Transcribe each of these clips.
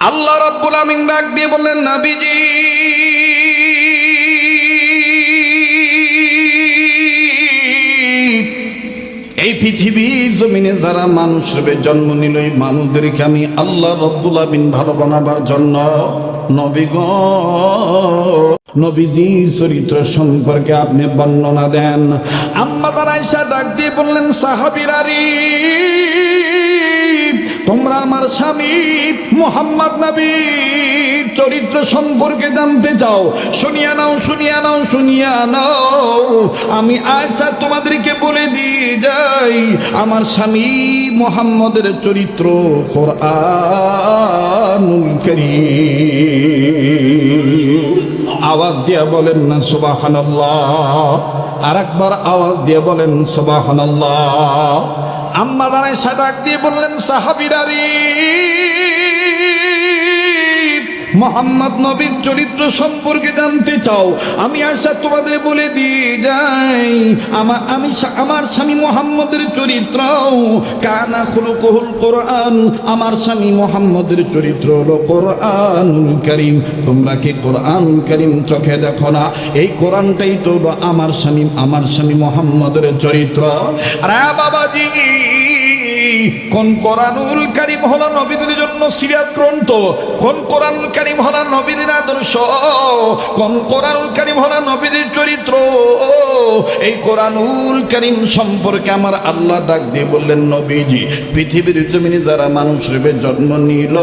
আল্লাহ রাব্বুল আমিন ডাক দিয়ে বললেন, নবীজি, এই পৃথিবীর জমিনে যারা মানুষ রূপে জন্ম নিল এই মানুষদেরকে আমি আল্লাহ রব্বুল আমিন ভালো বানাবার জন্য। নবীগ নবীজির চরিত্র সম্পর্কে আপনি বর্ণনা দেন। আম্মা দাঁড়াইসা ডাক দিয়ে বললেন সাহাবিরারি তোমরা আমার স্বামী মোহাম্মদ নবীর চরিত্র সম্পর্কে জানতে চাও। শুনিয়া নাও শুনিয়া নাও শুনিয়া নাও। আমি আয়সা তোমাদেরকে বলে দিয়ে যাই, আমার স্বামী মোহাম্মদের চরিত্র কোরআনুল আওয়াজ দিয়ে বলেন না, সুবহানাল্লাহ। আর একবার আওয়াজ দিয়ে বলেন, সুবহানাল্লাহ। আম্মা দাঁড়ায় সাদাক দিয়ে বললেন সাহাবিরারি। মোহাম্মদ নবীর চরিত্র সম্পর্কে জানতে চাও। আমি আশা তোমাদের বলে দিয়ে যাই। আমার আমি আমার স্বামী মোহাম্মদের চরিত্র কানা হলো কহুল কোরআন। আমার স্বামী মোহাম্মদের চরিত্র হলো কোরআন করিম। তোমরা কি কোরআন করিম চোখে দেখো না? এই কোরআনটাই তো আমার স্বামী আমার স্বামী মোহাম্মদের চরিত্র। আরে বাবাজি! কোন কোরআনুল কারিম হলো নবীদের জন্য সিরাত গ্রন্থ? কোন কোরআনুল কারিম হলো নবীদের আদর্শ? কোন কোরআনুল কারিম হলো নবীদের চরিত্র? এই কোরআনুল কারিম সম্পর্কে আমার আল্লাহ ডাক দিয়ে বললেন, নবীজি, পৃথিবীর জমিনে যারা মানুষ রূপে জন্ম নিল,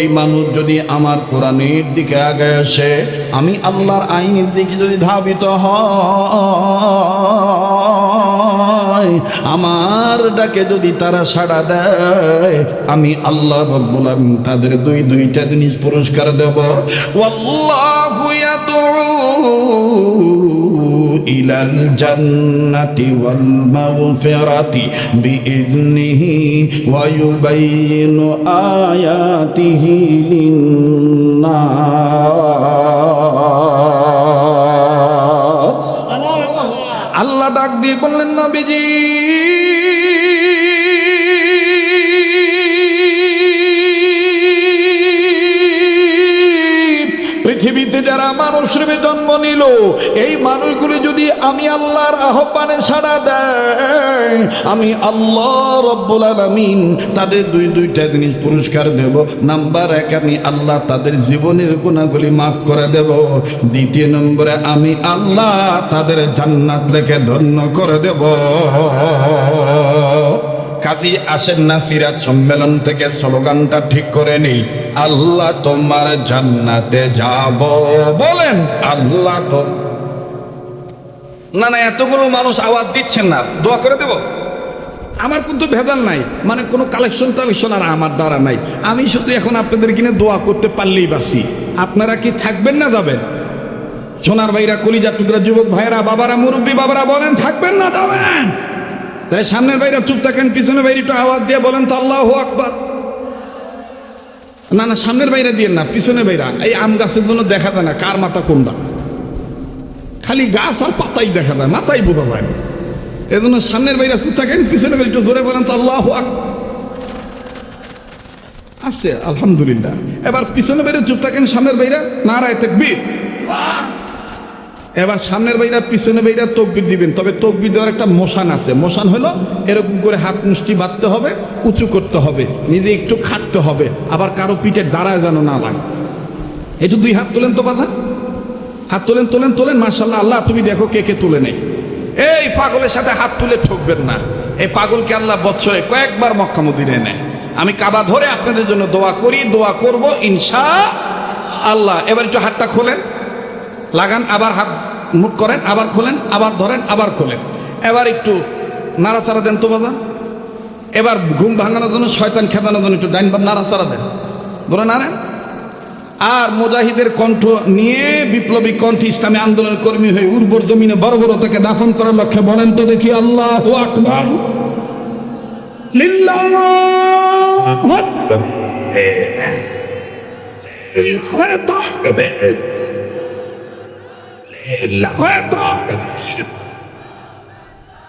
এই মানুষ যদি আমার কোরআনের দিকে আগে আসে, আমি আল্লাহর আইনের দিকে যদি ধাবিত হয়, আমার ডাকে যদি তারা সাড়া দেয়। আমি আল্লাহ রব্বুল তাদের দুই দুইটা জিনিস পুরস্কার দেব। ওয়াল্লাহু ইয়াদউ ইলাল জান্নাতি ওয়াল মাগফিরাতি বিইذনিহি ওয়া ইউবাইয়িনু আয়াতিহি লিন-নাস। আমি আল্লাহর আহ্বানে সাড়া দেয় আমি আল্লাহ রব্বুল আলামিন তাদের দুই দুইটা জিনিস পুরস্কার দেব। নাম্বার এক, আমি আল্লাহ তাদের জীবনের গুণাগুলি মাফ করে দেব। দ্বিতীয় নম্বরে, আমি আল্লাহ তাদের জান্নাত লেখে ধন্য করে দেব। কাজী আসেন না সিরাজ সম্মেলন থেকে স্লোগানটা ঠিক করে নেই। আল্লাহ তোমার জান্নাতে যাব। বলেন, আল্লাহ তো না না, এতগুলো মানুষ আওয়াজ দিচ্ছেন না। দোয়া করে দেব? আমার কিন্তু ভেদাল নাই। মানে কোনো কালেকশন টালেকশন আর আমার দ্বারা নাই। আমি শুধু এখন আপনাদের কিনে দোয়া করতে পারলেই বাসি আপনারা কি থাকবেন না যাবেন? সোনার ভাইরা কলিজা টুকরা, যুবক ভাইরা, বাবারা, মুরব্বী বাবারা বলেন, থাকবেন না যাবেন? তাই সামনের বাইরে চুপ থাকেন, পিছনের বাইরে একটু আওয়াজ দিয়ে বলেন তো আল্লাহ আকবার। না না, সামনের বাইরে দিয়ে না, পিছনের বাইরা এই আম গাছের জন্য দেখা যায় না, কার মাথা কোনটা? খালি গাছ আর পাতাই দেখা যায় মাথাই বোঝা যায় না। জন্য সামনের বাইরে চুপ থাকেন পিছনে একটু জোরে বলেন, আল্লাহ আছে, আলহামদুলিল্লাহ। এবার পিছনে বাইরে চুপ থাকেন, সামনের বাইরে নারায় তাকবীর। এবার সামনের বাইরা পিছনে বাইরা তকবির দিবেন। তবে তকবির দেওয়ার একটা মোশান আছে। মোশান হলো এরকম করে হাত মুষ্টি বাঁধতে হবে, উঁচু করতে হবে, নিজে একটু খাটতে হবে, আবার কারও পিঠে দাঁড়ায় যেন না লাগে। একটু দুই হাত তোলেন তো বাধা। হাত তোলেন তোলেন তোলেন মার্শাল্লাহ আল্লাহ, তুমি দেখো কে কে তুলে নেই এই পাগলের সাথে হাত তুলে ঠকবেন না। এই পাগলকে আল্লাহ বছরে কয়েকবার মক্কা মদিনে নেয়। আমি কাবা ধরে আপনাদের জন্য দোয়া করি, দোয়া করব ইনশা আল্লাহ এবার একটু হাতটা খোলেন। লাগান, আবার হাত মুখ করেন, আবার খোলেন, আবার ধরেন, আবার খোলেন। এবার একটু নাড়াচাড়া দেন তো বাবা। এবার ঘুম ভাঙানোর জন্য, শয়তান খেদানোর জন্য একটু ডাইন বার নাড়াচাড়া দেন। ধরে নাড়েন। আর মুজাহিদের কণ্ঠ নিয়ে বিপ্লবী কণ্ঠ ইসলামী আন্দোলন কর্মী হয়ে উর্বর জমিনে বড় বড় তাকে দাফন করার লক্ষ্যে বলেন তো দেখি আল্লাহ আকবার।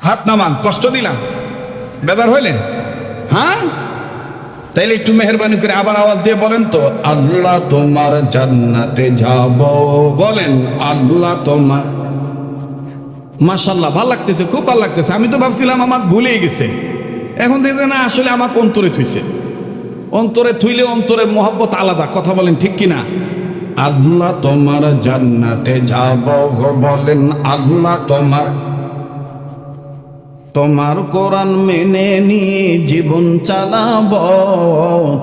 হাত নামান, কষ্ট দিলাম। বেদার হইলেন? হ্যাঁ? তাইলে একটু মেহরবানি করে আবার আওয়াজ দিয়ে বলেন তো, আল্লাহ তোমার জান্নাতে যাব। বলেন, আল্লাহ তোমার মাশাল্লাহ ভালো লাগতেছে, খুব ভালো লাগতেছে। আমি তো ভাবছিলাম আমার ভুলেই গেছে। এখন দেখতে না, আসলে আমার অন্তরে থুইছে। অন্তরে থুইলে অন্তরের মোহাব্বত আলাদা, কথা বলেন ঠিক কিনা? আল্লাহ তোমার জান্নাতে যাব, বলেন, আল্লাহ তোমার তোমার কোরআন মেনে নিয়ে জীবন চালাব।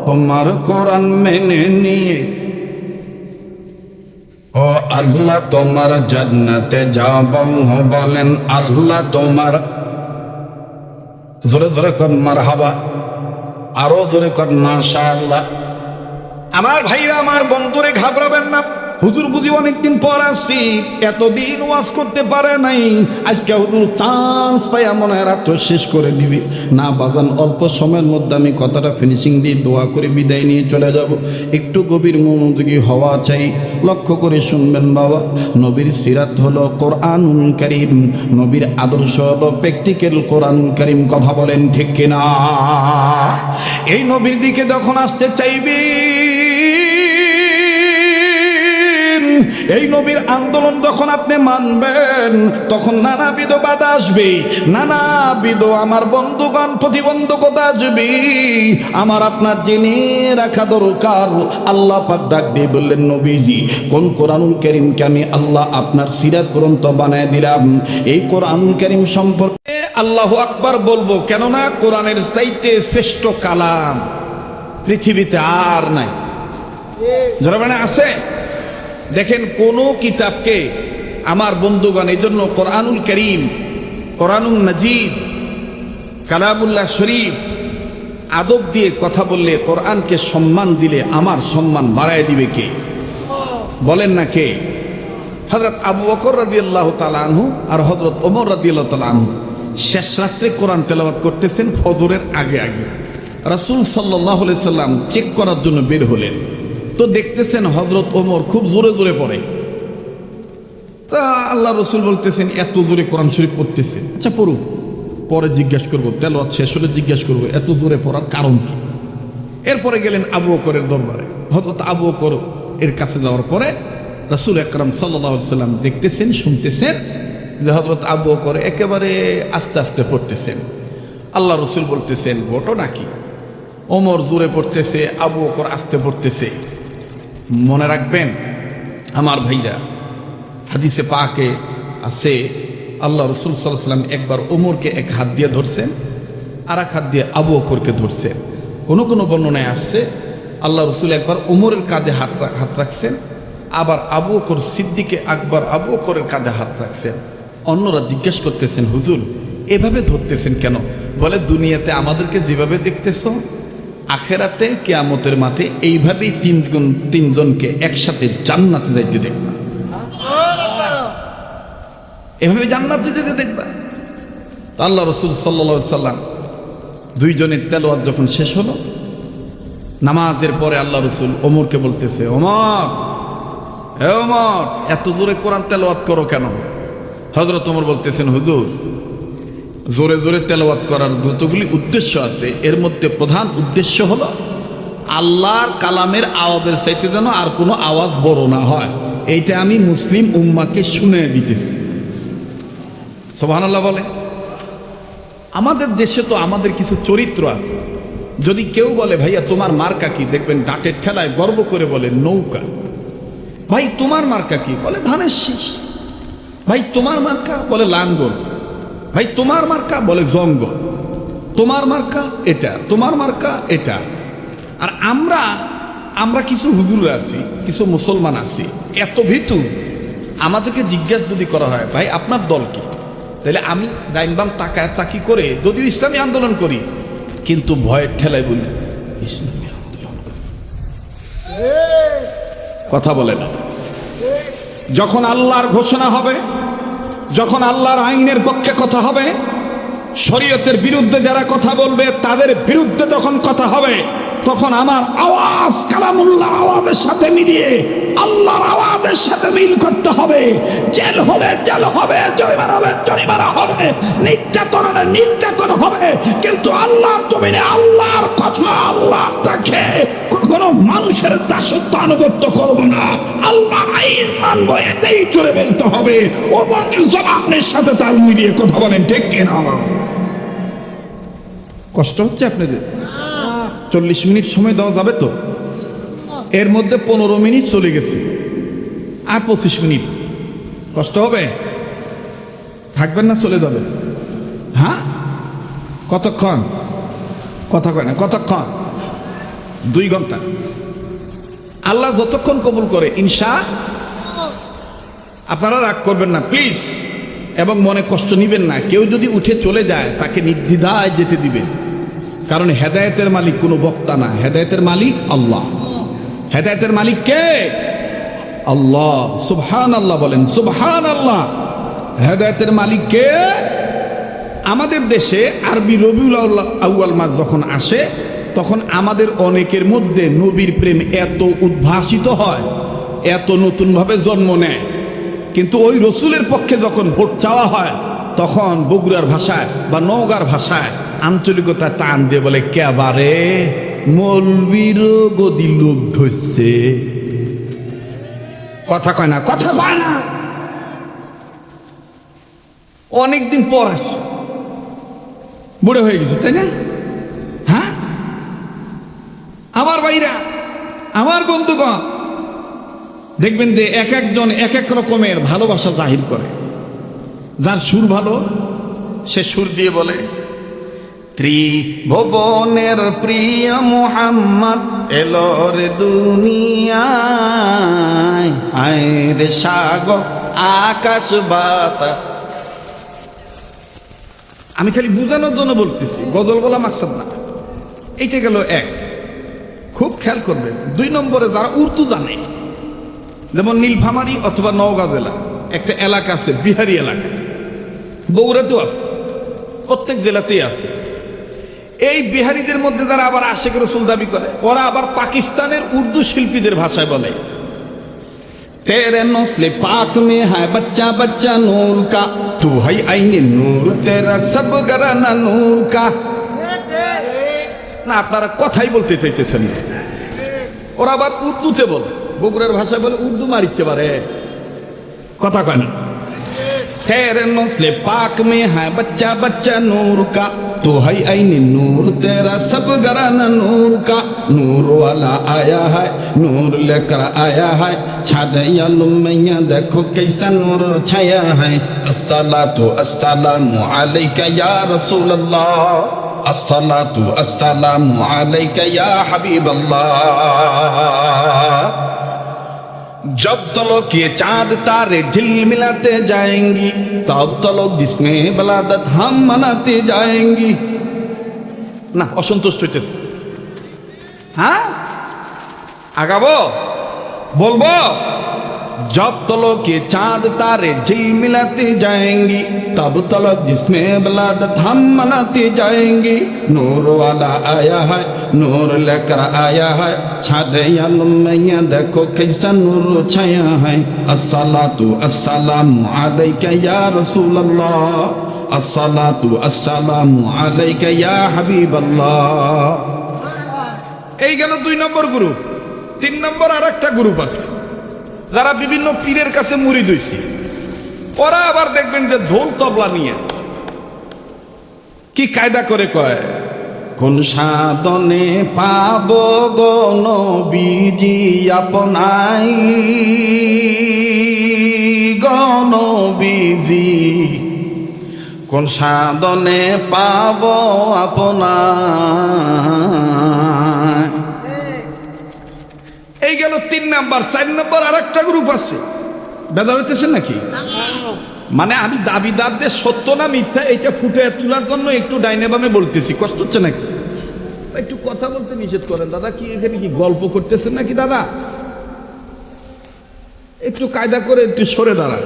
তোমার কোরআন মেনে নিয়ে ও আল্লাহ, তোমার জান্নাতে যাব। বলেন, আল্লাহ তোমার। জোরে জোরে মার হাবা আরও জোরে মাশা আল্লাহ আমার ভাইরা, আমার বন্ধুরে ঘাবড়াবেন না হুজুর বুঝি অনেকদিন পর আসছি। এতদিন ওয়াজ করতে পারে নাই। আজকে হুজুর চান্স পাইয়া মনে হয় রাত্র শেষ করে দিবি। না বাজান, অল্প সময়ের মধ্যে আমি কথাটা ফিনিশিং দিয়ে দোয়া করে বিদায় নিয়ে চলে যাব। একটু গভীর মনোযোগী হওয়া চাই। লক্ষ্য করে শুনবেন বাবা, নবীর সিরাত হলো কোরআনুল করিম। নবীর আদর্শ হলো প্র্যাকটিক্যাল কোরআনুল করিম। কথা বলেন ঠিক কিনা? এই নবীর দিকে যখন আসতে চাইবি এই নবীর আন্দোলন যখন আপনি মানবেন, তখন নানাবিধ বাধা আসবে। নানাবিধ আমার বন্ধুগণ, প্রতিবন্ধকতা আসবে। আমার আপনার জেনে রাখা দরকার। আল্লাহ পাক ডাক দিয়ে বললেন, নবীজি, কোন কোরআনুল করিমকে আমি আল্লাহ আপনার সিরাত গ্রন্থ বানায় দিলাম? এই কোরআনুল করিম সম্পর্কে আল্লাহ আকবার বলব, কেননা কোরআনের চাইতে শ্রেষ্ঠ কালাম পৃথিবীতে আর নাই। আছে? দেখেন কোন কিতাবকে আমার বন্ধুগণ, এই জন্য কোরআনুল করিম, কোরআনুল মজিদ, কালামুল্লাহ শরীফ আদব দিয়ে কথা বললে কোরআনকে সম্মান দিলে আমার সম্মান বাড়ায় দিবে কে? বলেন না কে? হজরত আবু বকর রাদি আল্লাহ তালানহু আর হজরত ওমর রাদি আল্লাহ তালানহু শেষ রাত্রে কোরআন তেলাবাদ করতেছেন ফজরের আগে আগে। রাসুল সাল্লাহ সাল্লাম চেক করার জন্য বের হলেন। তো দেখতেছেন হজরত ওমর খুব জোরে জোরে পড়ে। তা আল্লাহ রসুল বলতেছেন, এত জোরে কোরআন শরীফ পড়তেছে। আচ্ছা পড়ুক পরে জিজ্ঞাসা করব তেলোয়াত শেষ হলে জিজ্ঞাসা করব, এত জোরে পড়ার কারণ কি? এরপরে গেলেন আবু বকরের দরবারে। হজরত আবু বকর এর কাছে যাওয়ার পরে রাসুল সাল্লাহ সাল্লাম দেখতেছেন, শুনতেছেন যে হজরত আবু বকর একেবারে আস্তে আস্তে পড়তেছেন। আল্লাহ রসুল বলতেছেন, ঘটনা কি? ওমর জোরে পড়তেছে, আবু বকর আস্তে পড়তেছে। মনে রাখবেন, আমার ভাইরা, হাদিসে পাকে আছে, আল্লাহ রসুল সাল্লাম একবার ওমরকে এক হাত দিয়ে ধরছেন আর এক হাত দিয়ে আবু বকরকে ধরছেন। কোনো কোনো বর্ণনায় আসছে, আল্লাহ রসুল একবার ওমরের কাঁধে হাত হাত রাখছেন, আবার আবু বকর সিদ্দিকে আকবর আবু বকরের কাঁধে হাত রাখছেন। অন্যরা জিজ্ঞেস করতেছেন, হুজুর, এভাবে ধরতেছেন কেন? বলে, দুনিয়াতে আমাদেরকে যেভাবে দেখতেছ আখেরাতে কেয়ামতের মাঠে এইভাবেই তিনজন তিনজনকে একসাথে জান্নাতে যাইতে দেখবা। এভাবে জান্নাতে যেতে দেখবা। আল্লাহ রসুল সাল্লা সাল্লাম দুইজনের তেলোয়াত যখন শেষ হলো, নামাজের পরে আল্লাহ রসুল ওমরকে বলতেছে, ওমর, হে ওমর, এত জোরে কোরআন তেলাওয়াত করো কেন? হজরত ওমর বলতেছেন, হুজুর জোরে জোরে তেলাওয়াত করার যতগুলি উদ্দেশ্য আছে, এর মধ্যে প্রধান উদ্দেশ্য হলো আল্লাহর কালামের আওয়াজের চাইতে যেন আর কোনো আওয়াজ বড় না হয়। এইটা আমি মুসলিম উম্মাকে শুনে দিতেছি। সোহান আল্লাহ বলে। আমাদের দেশে তো আমাদের কিছু চরিত্র আছে। যদি কেউ বলে, ভাইয়া, তোমার মার্কা কি? দেখবেন ডাটের ঠেলায় গর্ব করে বলে, নৌকা। ভাই, তোমার মার্কা কি? বলে, ধানের শীষ। ভাই, তোমার মার্কা? বলে, লাঙ্গল। ভাই তোমার মার্কা বলে জঙ্গল তোমার মার্কা এটা তোমার মার্কা এটা। আর আমরা আমরা কিছু হুজুর আছি কিছু মুসলমান আছি এত ভীতু। আমাদেরকে জিজ্ঞাসা যদি করা হয় ভাই আপনার দল কি? তাহলে আমি ডাইনবাম তাকায় তাকি করে যদিও ইসলামী আন্দোলন করি কিন্তু ভয়ের ঠেলায় বলি ইসলামী আন্দোলন করি। কথা বলে না। যখন আল্লাহর ঘোষণা হবে যখন আল্লাহর আইনের পক্ষে কথা হবে, শরীয়তের বিরুদ্ধে যারা কথা বলবে, তাদের বিরুদ্ধে তখন কথা হবে। তখন আমার আওয়াজ কালামুল্লাহ আওয়াজের সাথে মিলিয়ে আল্লাহর আওয়াজের সাথে মিল করতে হবে। জেল হবে জেল হবে, জরিমানা হবে জরিমানা হবে নির্যাতন হবে নির্যাতন হবে। কিন্তু আল্লাহ তুমি আল্লাহর কথা আল্লাহ তাকে কখনো মানুষের দাসত্ব আনুগত্য করব না। আল্লাহ আইন মানবো, এতেই চলে বেরতে হবে। ও বন্ধু জবাবের সাথে তাল মিলিয়ে কথা বলেন, ঠিক কিনা? কষ্ট হচ্ছে আপনাদের? চল্লিশ মিনিট সময় দেওয়া যাবে তো? এর মধ্যে পনেরো মিনিট চলে গেছে। আর পঁচিশ মিনিট। কষ্ট হবে? থাকবেন না, চলে যাবে হ্যাঁ? কতক্ষণ? কথা কয় না, কতক্ষণ? দুই ঘণ্টা। আল্লাহ যতক্ষণ কবুল করে, ইনশা আপনারা রাগ করবেন না, প্লিজ। এবং মনে কষ্ট নিবেন না। কেউ যদি উঠে চলে যায়, তাকে নির্দ্বিধায় যেতে দিবেন কারণ হেদায়েতের মালিক কোনো বক্তা না। হেদায়েতের মালিক আল্লাহ। হেদায়েতের মালিক কে? আল্লাহ। সুবহান আল্লাহ বলেন সুবহান আল্লাহ হেদায়তের মালিক কে? আমাদের দেশে আরবি রবিউল আউয়াল মাস যখন আসে, তখন আমাদের অনেকের মধ্যে নবীর প্রেম এত উদ্ভাসিত হয়, এত নতুনভাবে জন্ম নেয়। কিন্তু ওই রসুলের পক্ষে যখন ভোট চাওয়া হয়, তখন বগুড়ার ভাষায় বা নওগার ভাষায় আঞ্চলিকতা টান দিয়ে বলে কেবারে মলবির গদি লোভ ধরছে। কথা কয় না, কথা কয় না। অনেকদিন পর আসছে। বুড়ো হয়ে গেছে, তাই না? হ্যাঁ? আমার ভাইরা, আমার বন্ধুগণ, দেখবেন যে এক একজন এক এক রকমের ভালোবাসা জাহির করে। যার সুর ভালো, সে সুর দিয়ে বলে ত্রিভুবনের প্রিয় মোহাম্মদ এলোর দুনিয়ায়। আয়ের সাগর, আকাশ, বাতাস। আমি খালি বোঝানোর জন্য বলতেছি, গজল বলা মাকসাদ না। এইটা গেল এক। খুব খেয়াল করবেন, দুই নম্বরে যারা উর্দু জানে, যেমন নীলফামারি অথবা নওগাঁ জেলা, একটা এলাকা আছে, বিহারি এলাকা। বগুড়াতেও আছে, প্রত্যেক জেলাতেই আছে। এই বিহারিদের মধ্যে তারা আবার আশেখ রসুল দাবি করে, ওরা আবার পাকিস্তানের উর্দু শিল্পীদের ভাষায় বলে। তেরে নসলে পাক মে হায় বাচ্চা বাচ্চা নূর কা, তু হাই আইনে নূর, তেরা সব গরানা নূর কা। না, আপনারা কথাই বলতে চাইতেছেন ওরা আবার উর্দুতে বলে, বগুড়ার ভাষায় বলে উর্দু মারিচ্ছে পারে কথা কয় না। তেরে নসলে পাক মে হায় বাচ্চা বাচ্চা নূর কা تو ہے عین نور تیرا سب گرانہ نور کا نور والا آیا ہے نور لے کر آیا ہے چھایا لمیاں دیکھو کیسا نور چھایا ہے الصلاة السلام علیکہ یا رسول اللہ الصلاة السلام علیکہ یا حبیب اللہ जब तो लोग ये चांद तारे झिल मिलाते जाएंगी तब तो लोग जिसमें बलादत हम मनाते जाएंगी না অসন্তুষ্ট হইতেছে হ্যাঁ আগাবো বলবো जब तलो के चांद तारे झिल मिलाते जाएंगी तब तलक जिसमें बलादत हम मनाते जाएंगी नूर वाला आया है नूर लेकर आया है छाड़े मैया देखो कैसा नूर छाया है अस्सलातु अस्सलामु अलैका या रसूल अल्लाह अस्सलातु अस्सलामु अलैका या হাবিব আল্লাহ এই গেল দুই নম্বর গ্রুপ তিন নম্বর আর একটা গ্রুপ আছে যারা বিভিন্ন পীরের কাছে মুড়ি দইছে ওরা আবার দেখবেন যে ঢোল তবলা নিয়ে কি কায়দা করে কয়, কোন সাধনে পাব গণ বিজি আপনাই? গণ বিজি কোন সাধনে পাব আপনার এই গেল তিন নাম্বার, চার নাম্বার আর একটা গ্রুপ আছে। বেদা হইতেছে নাকি? মানে আমি দাবিদারদের সত্য না মিথ্যা এইটা ফুটে তোলার জন্য একটু ডাইনে বামে বলতেছি, কষ্ট হচ্ছে নাকি? একটু কথা বলতে নিষেধ করেন, দাদা, কি এখানে কি গল্প করতেছেন নাকি, দাদা? একটু কায়দা করে একটু সরে দাঁড়ান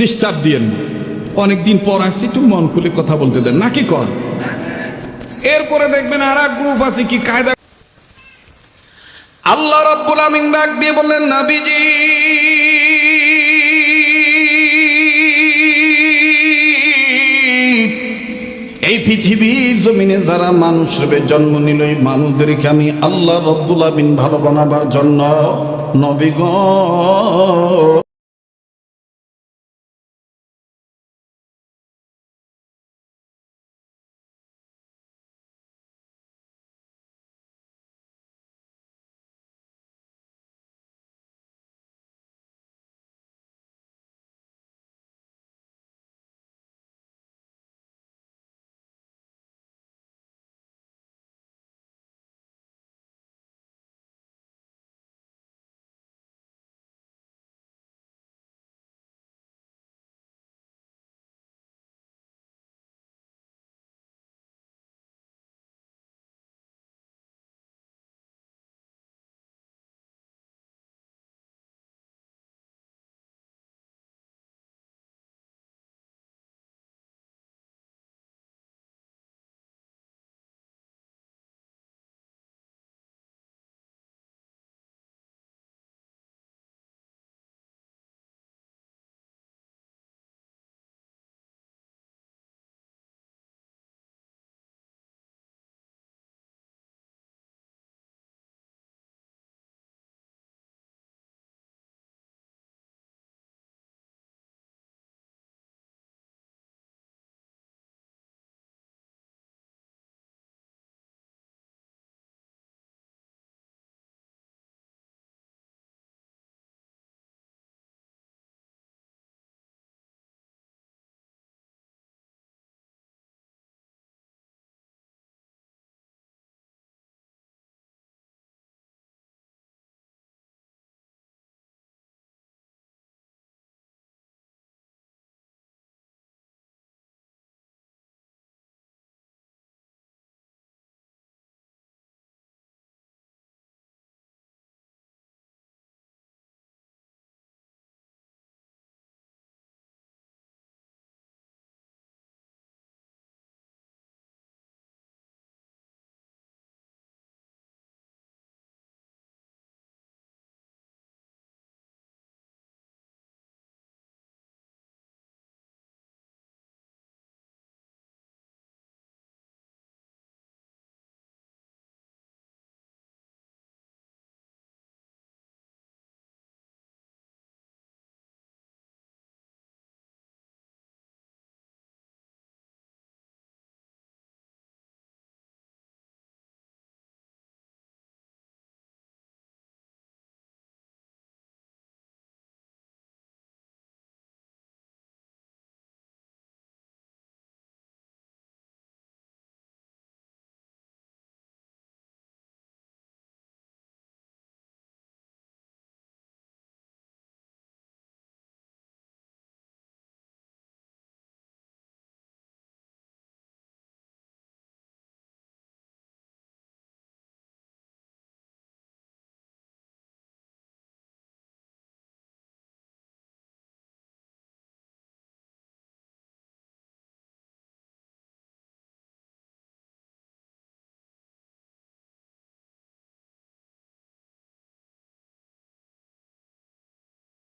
ডিস্টার্ব দিয়েন। অনেকদিন পর আসছি, একটু মন খুলে কথা বলতে দেন। নাকি কর এরপরে দেখবেন আর এক গ্রুপ আছে, কি কায়দা আল্লাহ রব্বুল আমিন ডাক দিয়ে বললেন, নাবিজি, এই পৃথিবীর জমিনে যারা মানুষ হিসেবে জন্ম নিল এই মানুষদেরকে আমি আল্লাহ রব্বুল আমিন ভালো বানাবার জন্য। নবীগণ